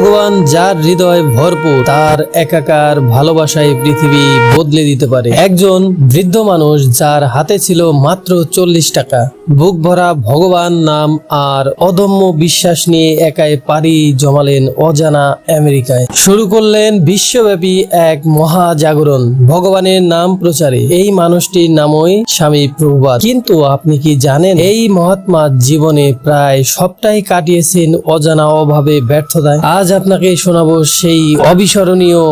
ভগবান যার হৃদয় ভরপুর, তার একাকার ভালোবাসায় পৃথিবী বদলে দিতে পারে। একজন বৃদ্ধ মানুষ যার হাতে ছিল মাত্র চল্লিশ টাকা। বুক ভরা ভগবান নাম আর অদম্য বিশ্বাস নিয়ে একাই পাড়ি জমালেন অজানা আমেরিকায়। শুরু করলেন বিশ্বব্যাপী এক মহা জাগরণ ভগবানের নাম প্রচারে। এই মানুষটির নামই স্বামী প্রভুপাদ। কিন্তু আপনি কি জানেন, এই মহাত্মা জীবনে প্রায় সবটাই কাটিয়েছেন অজানা অভাবে ব্যর্থতায়? আজ আপনাকে শোনাবো সেই অবিস্মরণীয়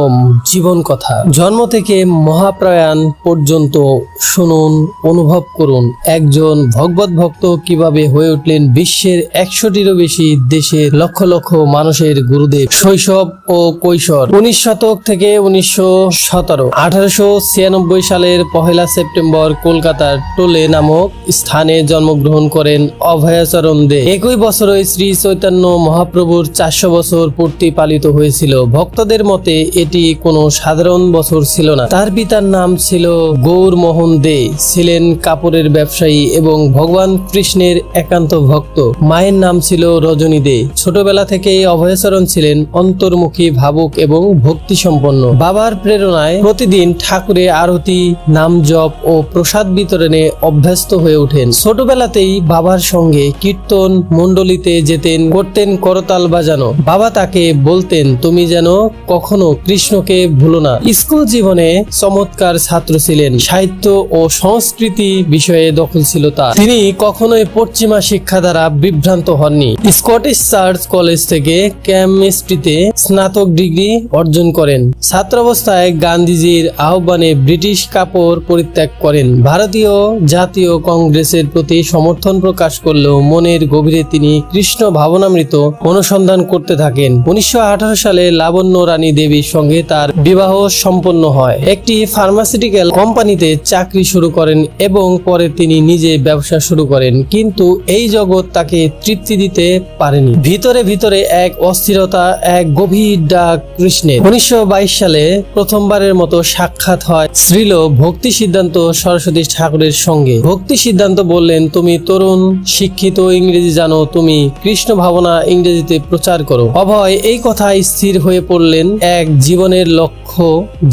জীবন কথা। জন্ম থেকে মহাপ্রয়াণ পর্যন্ত শুনুন, অনুভব করুন। একজন ভগবত ভক্ত কীভাবে হয়ে উঠলেন বিশ্বের একশোটিরও বেশি দেশের লক্ষ লক্ষ মানুষের গুরুদেব শৈশব ও কৈশোর। উনিশ শতক থেকে উনিশশো সতেরো, আঠারোশো ছিয়ানব্বই সালের পহেলা সেপ্টেম্বর কলকাতার টোলে নামক স্থানে জন্মগ্রহণ করেন অভয়াচরণ দে। একই বছরে শ্রী চৈতন্য মহাপ্রভুর চারশো বছর পূর্তি পালিত হয়েছিল। ভক্তদের মতে এটি কোনো সাধারণ বছর ছিল না। তার পিতার নাম ছিল গৌর মোহন দে। ছিলেন কাপড়ের ব্যবসায়ী এবং ভগবান কৃষ্ণের একান্ত ভক্ত। মায়ের নাম ছিল রজনী দে। ছোটবেলা থেকেই অভয়াচরণ ছিলেন অন্তর্মুখী, ভাবুক এবং ভক্তি সম্পন্ন বাবার প্রেরণায় প্রতিদিন ঠাকুরে আরতি, নাম জপ ও প্রসাদ বিতরণে অভ্যস্ত হয়ে ওঠেন। ছোটবেলাতেই বাবার সঙ্গে কীর্তন, মণ্ডলীতে যেতেন, করতেন করতাল বাজানো। বাবা তাকে বলতেন, তুমি যেন কখনো কৃষ্ণকে ভুলো না। স্কুল জীবনে চমৎকার ছাত্র ছিলেন। সাহিত্য ও সংস্কৃতি বিষয়ে দখল ছিল তার। তিনি কখনোই পশ্চিমা শিক্ষা দ্বারা বিভ্রান্ত হননি। স্কটিশ চার্চ কলেজ থেকে কেমিস্ট্রিতে স্নাতক ডিগ্রি অর্জন করেন। ছাত্রাবস্থায় গান্ধীজির আহ্বানে ব্রিটিশ কাপড় পরিত্যাগ করেন। ভারতীয় জাতীয় কংগ্রেসের প্রতি সমর্থন প্রকাশ করলেও মনের গভীরে তিনি কৃষ্ণ ভাবনামৃত অনুসন্ধান করতে থাকেন। উনিশশো আঠারো সালে লাবণ্য রানী দেবীর সঙ্গে তার বিবাহ সম্পন্ন হয়। একটি ফার্মাসিউটিক্যাল কোম্পানিতে চাকরি শুরু করেন এবং পরে তিনি নিজে ব্যবসা শুরু করেন, কিন্তু এই জগৎ তাকে তৃপ্তি দিতে পারেনি। ভিতরে ভিতরে এক অস্থিরতা, এক গভীর ডাক কৃষ্ণের। উনিশশো সালে প্রথমবারের মতো সাক্ষাৎ হয় শ্রীল ভক্তি সিদ্ধান্ত সরস্বতী ঠাকুরের সঙ্গে। ভক্তি সিদ্ধান্ত বললেন, তুমি তরুণ, শিক্ষিত ইংরেজি জানো, তুমি কৃষ্ণ ভাবনা ইংরেজিতে প্রচার করো। অভয় এই কথা স্থির হয়ে পড়লেন এক জীবনের লক্ষ্য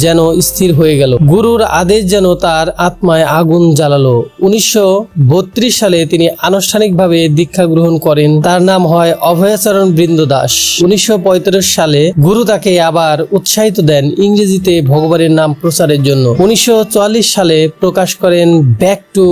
যেন স্থির হয়ে গেল। গুরুর আদেশ যেন তার আত্মায় আগুন জ্বালালো। উনিশশো সালে তিনি আনুষ্ঠানিকভাবে দীক্ষা গ্রহণ করেন। তার নাম হয় অভয়াচরণ বৃন্দ দাস উনিশশো সালে গুরু তাকে আবার উৎসাহিত দেন ইংরেজিতে ভগবানের নাম প্রচারের জন্য। উনিশশো চুয়াল্লিশ সালে প্রকাশ করেন ব্যাক টু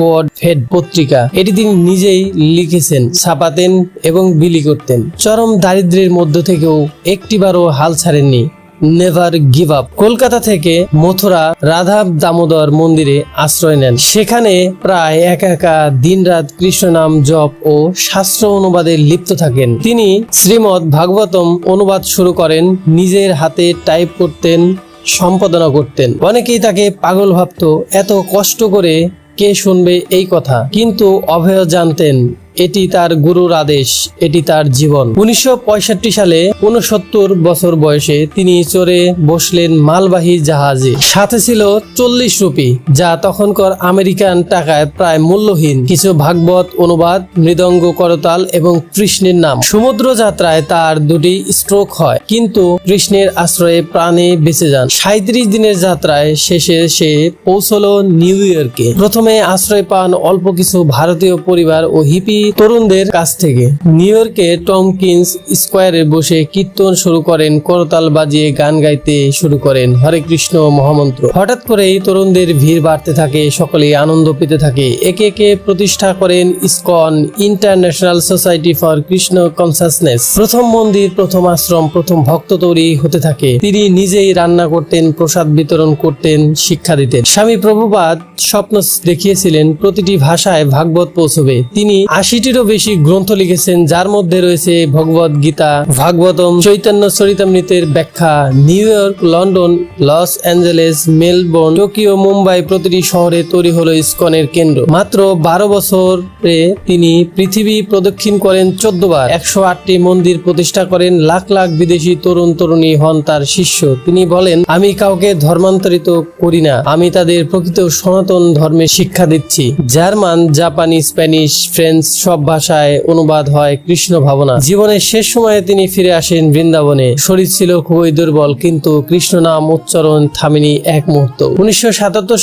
গড ফেড পত্রিকা। এটি তিনি নিজেই লিখেছেন, ছাপাতেন এবং বিলি করতেন। চরম দারিদ্র্যের মধ্য থেকেও একটিবারও হাল ছাড়েননি। Never give up. কলকাতা থেকে মথুরা রাধা দামোদর মন্দিরে আশ্রয় নেন। সেখানে প্রায় একা একা দিনরাত কৃষ্ণ নাম জপ ও শাস্ত্র অনুবাদে লিপ্ত থাকেন। তিনি শ্রীমৎ ভাগবতম অনুবাদ শুরু করেন, নিজের হাতে টাইপ করতেন, সম্পাদনা করতেন। অনেকেই তাকে পাগল ভাবত, এত কষ্ট করে কে শুনবে এই কথা? কিন্তু অভয় জানতেন এটি তার গুরুর আদেশ, এটি তার জীবন। উনিশশো পঁয়ষট্টি সালে উনসত্তর বছর বয়সে তিনি চড়ে বসলেন মালবাহী জাহাজে। সাথে ছিল চল্লিশ রুপি, যা তখনকার আমেরিকান টাকায় প্রায় মূল্যহীন। কিছু ভাগবত অনুবাদ, মৃদঙ্গ করতাল এবং কৃষ্ণের নাম। সমুদ্র যাত্রায় তার দুটি স্ট্রোক হয়, কিন্তু কৃষ্ণের আশ্রয়ে প্রাণে বেঁচে যান। সাঁত্রিশ দিনের যাত্রায় শেষে সে পৌঁছলো নিউ ইয়র্কে। প্রথমে আশ্রয় পান অল্প কিছু ভারতীয় পরিবার ও হিপি তরুণদের কাছ থেকে। নিউ ইয়র্কে টমকিন্স স্কোয়ারে বসে কীর্তন শুরু করেন, করতাল বাজিয়ে গান গাইতে শুরু করেন হরে কৃষ্ণ মহামন্ত্র। হঠাৎ করেই তরুণদের ভিড় বাড়তে থাকে সকলে আনন্দ পেতে থাকে। একে একে প্রতিষ্ঠা করেন ISKCON international society for Krishna consciousness. প্রথম মন্দির, প্রথম আশ্রম, প্রথম ভক্ত তৈরি হতে থাকে। তিনি নিজেই রান্না করতেন, প্রসাদ বিতরণ করতেন, শিক্ষা দিতেন। স্বামী প্রভুপাদ স্বপ্ন দেখিয়েছিলেন, প্রতিটি ভাষায় ভাগবত পৌঁছবে। তিনি আশিটিরও বেশি গ্রন্থ লিখেছেন, যার মধ্যে রয়েছে ভগবত গীতা, ভাগবতম, চৈতন্য চরিতামৃতের ব্যাখ্যা, New York, London, Los Angeles, Melbourne, Tokyo, Mumbai প্রতিটি শহরে তৈরি হলো ইসকনের কেন্দ্র। মাত্র বারো বছরে তিনি পৃথিবী প্রদক্ষিণ করেন চোদ্দ বার। একশো আটটি মন্দির প্রতিষ্ঠা করেন, লাখ লাখ বিদেশি তরুণ তরুণী হন তার শিষ্য। তিনি বলেন, আমি কাউকে ধর্মান্তরিত করি না, আমি তাদের প্রকৃত সনাতন ধর্মে শিক্ষা দিচ্ছি। জার্মান, জাপানি, স্প্যানিশ, ফ্রেঞ্চ সব ভাষায় অনুবাদ হয় কৃষ্ণ ভাবনা। জীবনের শেষ সময়ে তিনি ফিরে আসেন বৃন্দাবনে। শরীর ছিল খুবই দুর্বল, কিন্তু কৃষ্ণ নাম উচ্চারণ থামেনি এক মুহূর্ত। উনিশশো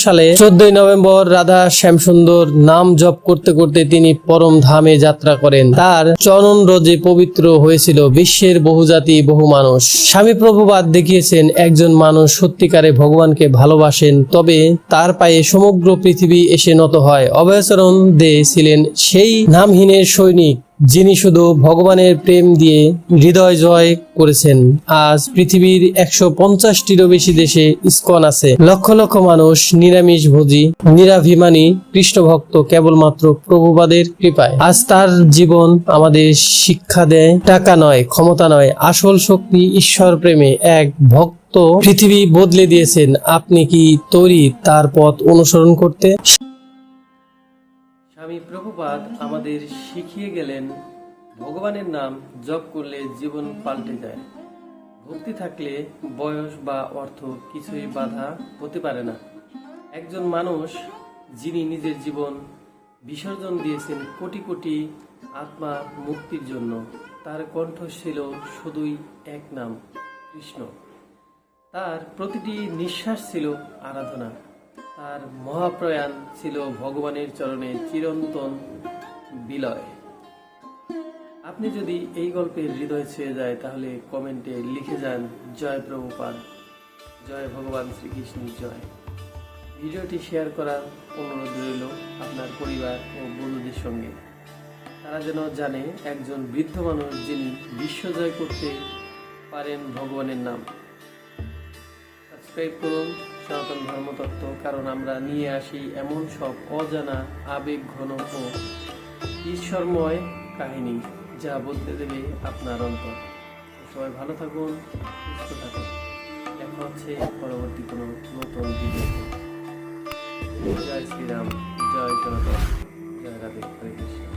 সালে চোদ্দই নভেম্বর রাধা শ্যামসুন্দর নাম জপ করতে করতে তিনি পরম ধামে যাত্রা করেন। তার চরণ রোজে পবিত্র হয়েছিল বিশ্বের বহুজাতি, বহু মানুষ। স্বামী প্রভুবাদ দেখিয়েছেন, একজন মানুষ সত্যিকারে ভগবানকে ভালোবাসেন, তবে তার পায়ে সমগ্র পৃথিবী এসে নত হয়। অভয়চরণ দে ছিলেন সেই নামহীনের সৈনিক, যিনি শুধু ভগবানের প্রেম দিয়ে হৃদয় জয় করেছেন। আজ পৃথিবীর একশো পঞ্চাশটিরও বেশি দেশে ইস্কন আছে। লক্ষ লক্ষ মানুষ নিরামিষ ভোজী, নিরাভিমানী কৃষ্ণ ভক্ত কেবলমাত্র প্রভুবাদের কৃপায়। আজ তার জীবন আমাদের শিক্ষা দেয়। টাকা নয়, ক্ষমতা নয়, আসল শক্তি ঈশ্বর প্রেমে এক ভক্ত পৃথিবী বদলে দিয়েছেন। আপনি কি তৈরি তার পথ অনুসরণ করতে স্বামী প্রভুপাদ আমাদের শিখিয়ে গেলেন, ভগবানের নাম জপ করলে জীবন পাল্টে যায়। ভক্তি থাকলে বয়স বা অর্থ কিছুই বাধা হতে পারে না। একজন মানুষ যিনি নিজের জীবন বিসর্জন দিয়েছেন কোটি কোটি আত্মা মুক্তির জন্য, তার কণ্ঠ ছিল শুধুই এক নাম, কৃষ্ণ। তার প্রতিটি নিঃশ্বাস ছিল আরাধনা। তার মহাপ্রয়াণ ছিল ভগবানের চরণে চিরন্তন বিলয়। আপনি যদি এই গল্পের হৃদয় ছুঁয়ে যায়, তাহলে কমেন্টে লিখে যান, জয় প্রভুপাদ, জয় ভগবান শ্রীকৃষ্ণের জয়। ভিডিওটি শেয়ার করার অনুরোধ রইল আপনার পরিবার ও বন্ধুদের সঙ্গে। তারা যেন জানে একজন বৃদ্ধ মানুষ যিনি বিশ্ব জয় করতে পারেন ভগবানের নাম। সাবস্ক্রাইব করুন। সনাতন ধর্মতত্ত্ব, কারণ আমরা নিয়ে আসি এমন সব অজানা আবেগ ঘন ও ঈশ্বরময় কাহিনী যা বলতে দেবে আপনার অন্তর। সবাই ভালো থাকুন, সুস্থ থাকুন। দেখা হচ্ছে পরবর্তী কোনো নতুন ভিডিও জয় শ্রীরাম, জয় সনাতন জয় রাধে হরে কৃষ্ণ।